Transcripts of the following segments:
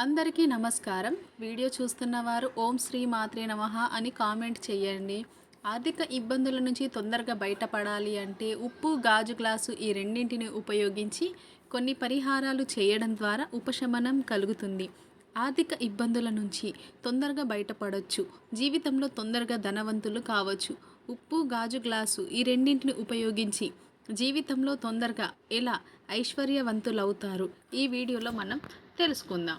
అందరికీ నమస్కారం. వీడియో చూస్తున్న వారు ఓం శ్రీ మాత్రే నమ అని కామెంట్ చేయండి. ఆర్థిక ఇబ్బందుల నుంచి తొందరగా బయటపడాలి అంటే ఉప్పు గాజు గ్లాసు ఈ రెండింటిని ఉపయోగించి కొన్ని పరిహారాలు చేయడం ద్వారా ఉపశమనం కలుగుతుంది. ఆర్థిక ఇబ్బందుల నుంచి తొందరగా బయటపడవచ్చు జీవితంలో తొందరగా ధనవంతులు కావచ్చు. ఉప్పు గాజు గ్లాసు ఈ రెండింటిని ఉపయోగించి జీవితంలో తొందరగా ఎలా ఐశ్వర్యవంతులవుతారు? ఈ వీడియోలో మనం తెలుసుకుందాం.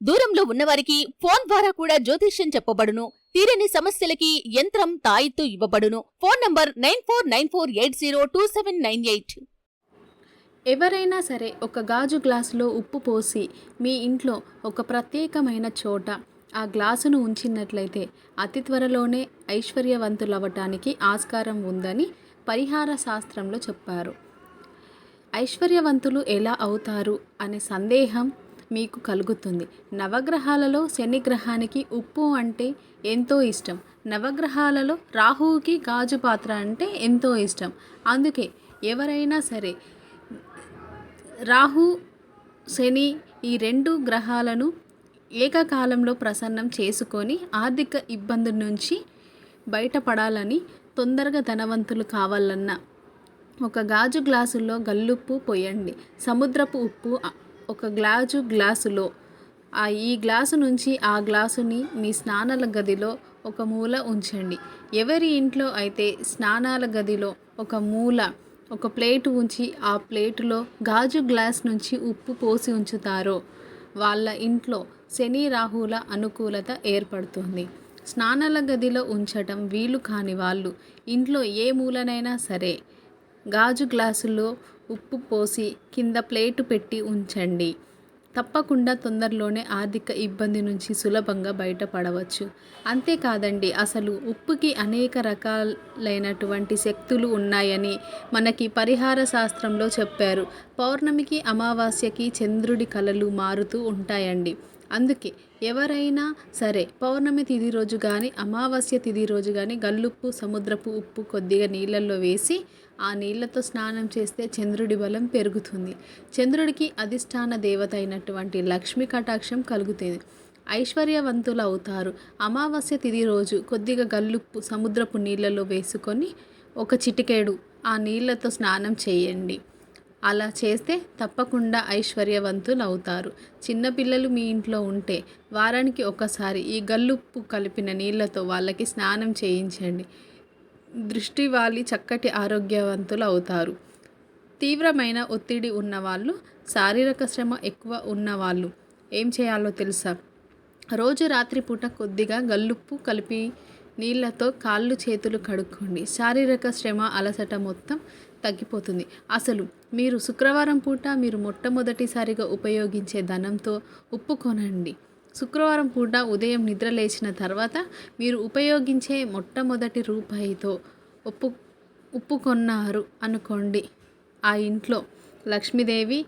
దూరంలో ఉన్నవారికి ఫోన్ ద్వారా కూడా జ్యోతిష్యం చెప్పబడును. తీరని సమస్యలకి యంత్రం తాయిత్తు ఇవ్వబడును. Phone number nine four nine four eight zero two seven nine eight. ఎవరైనా సరే ఒక గాజు గ్లాసులో ఉప్పు పోసి మీ ఇంట్లో ఒక ప్రత్యేకమైన చోట ఆ గ్లాసును ఉంచినట్లయితే అతి త్వరలోనే ఐశ్వర్యవంతులవ్వటానికి ఆస్కారం ఉందని పరిహార శాస్త్రంలో చెప్పారు. ఐశ్వర్యవంతులు ఎలా అవుతారు అనే సందేహం మీకు కలుగుతుంది. నవగ్రహాలలో శని గ్రహానికి ఉప్పు అంటే ఎంతో ఇష్టం. నవగ్రహాలలో రాహువుకి గాజు పాత్ర అంటే ఎంతో ఇష్టం. అందుకే ఎవరైనా సరే రాహు శని ఈ రెండు గ్రహాలను ఏకకాలంలో ప్రసన్నం చేసుకొని ఆర్థిక ఇబ్బందుల నుంచి బయటపడాలని తొందరగా ధనవంతులు కావాలన్నా ఒక గాజు గ్లాసుల్లో గల్లుప్పు పోయండి. సముద్రపు ఉప్పు ఒక గ్లాజు గ్లాసులో. ఆ ఈ గ్లాసు నుంచి ఆ గ్లాసుని మీ స్నానాల గదిలో ఒక మూల ఉంచండి. ఎవరి ఇంట్లో అయితే స్నానాల గదిలో ఒక మూల ఒక ప్లేటు ఉంచి ఆ ప్లేటులో గాజు గ్లాస్ నుంచి ఉప్పు పోసి ఉంచుతారో వాళ్ళ ఇంట్లో శని రాహుల అనుకూలత ఏర్పడుతుంది. స్నానాల గదిలో ఉంచటం వీలు కాని వాళ్ళు ఇంట్లో ఏ మూలనైనా సరే గాజు గ్లాసులో ఉప్పు పోసి కింద ప్లేటు పెట్టి ఉంచండి. తప్పకుండా తొందరలోనే ఆర్థిక ఇబ్బంది నుంచి సులభంగా బయటపడవచ్చు. అంతేకాదండి అసలు ఉప్పుకి అనేక రకాలైనటువంటి శక్తులు ఉన్నాయని మనకి పరిహార శాస్త్రంలో చెప్పారు. పౌర్ణమికి అమావాస్యకి చంద్రుడి కళలు మారుతూ ఉంటాయండి. అందుకే ఎవరైనా సరే పౌర్ణమి తిథి రోజు కానీ అమావాస్య తిథి రోజు కానీ గల్లుప్పు సముద్రపు ఉప్పు కొద్దిగా నీళ్ళల్లో వేసి ఆ నీళ్ళతో స్నానం చేస్తే చంద్రుడి బలం పెరుగుతుంది. చంద్రుడికి అధిష్టాన దేవత అయినటువంటి లక్ష్మి కటాక్షం కలుగుతుంది. ఐశ్వర్యవంతులు అవుతారు. అమావాస్య తిథి రోజు కొద్దిగా గల్లుప్పు సముద్రపు నీళ్ళలో వేసుకొని ఒక చిటికేడు ఆ నీళ్ళతో స్నానం చేయండి. అలా చేస్తే తప్పకుండా ఐశ్వర్యవంతులు అవుతారు చిన్నపిల్లలు మీ ఇంట్లో ఉంటే వారానికి ఒకసారి ఈ గల్లుప్పు కలిపిన నీళ్ళతో వాళ్ళకి స్నానం చేయించండి. దృష్టి వాలి చక్కటి ఆరోగ్యవంతులు అవుతారు తీవ్రమైన ఒత్తిడి ఉన్నవాళ్ళు శారీరక శ్రమ ఎక్కువ ఉన్నవాళ్ళు ఏం చేయాలో తెలుసా? రోజు రాత్రిపూట కొద్దిగా గల్లుప్పు కలిపి నీళ్ళతో కాళ్ళు చేతులు కడుక్కోండి. శారీరక శ్రమ అలసట మొత్తం తగ్గిపోతుంది. అసలు మీరు శుక్రవారం పూట మీరు మొట్టమొదటిసారిగా ఉపయోగించే ధనంతో ఉప్పు కొనండి శుక్రవారం పూట ఉదయం నిద్ర లేచిన తర్వాత మీరు ఉపయోగించే మొట్టమొదటి రూపాయితో ఉప్పు ఉప్పు కొన్నారు అనుకోండి. ఆ ఇంట్లో లక్ష్మీదేవి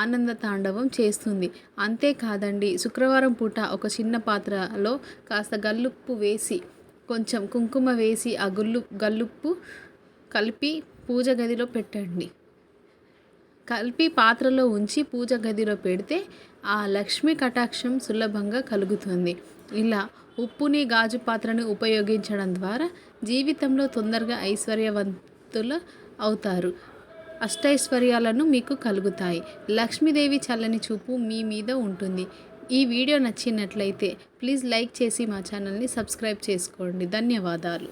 ఆనంద తాండవం చేస్తుంది. అంతేకాదండి శుక్రవారం పూట ఒక చిన్న పాత్రలో కాస్త గల్లుప్పు వేసి కొంచెం కుంకుమ వేసి ఆ గుల్లు గల్లుప్పు కలిపి పూజ గదిలో పెట్టండి. కలిపి పాత్రలో ఉంచి పూజ గదిలో పెడితే ఆ లక్ష్మీ కటాక్షం సులభంగా కలుగుతుంది. ఇలా ఉప్పుని గాజు పాత్రని ఉపయోగించడం ద్వారా జీవితంలో తొందరగా ఐశ్వర్యవంతులు అవుతారు. అష్టైశ్వర్యాలను మీకు కలుగుతాయి. లక్ష్మీదేవి చల్లని చూపు మీ మీద ఉంటుంది. ఈ వీడియో నచ్చినట్లయితే ప్లీజ్ లైక్ చేసి మా ఛానల్ని సబ్స్క్రైబ్ చేసుకోండి. ధన్యవాదాలు.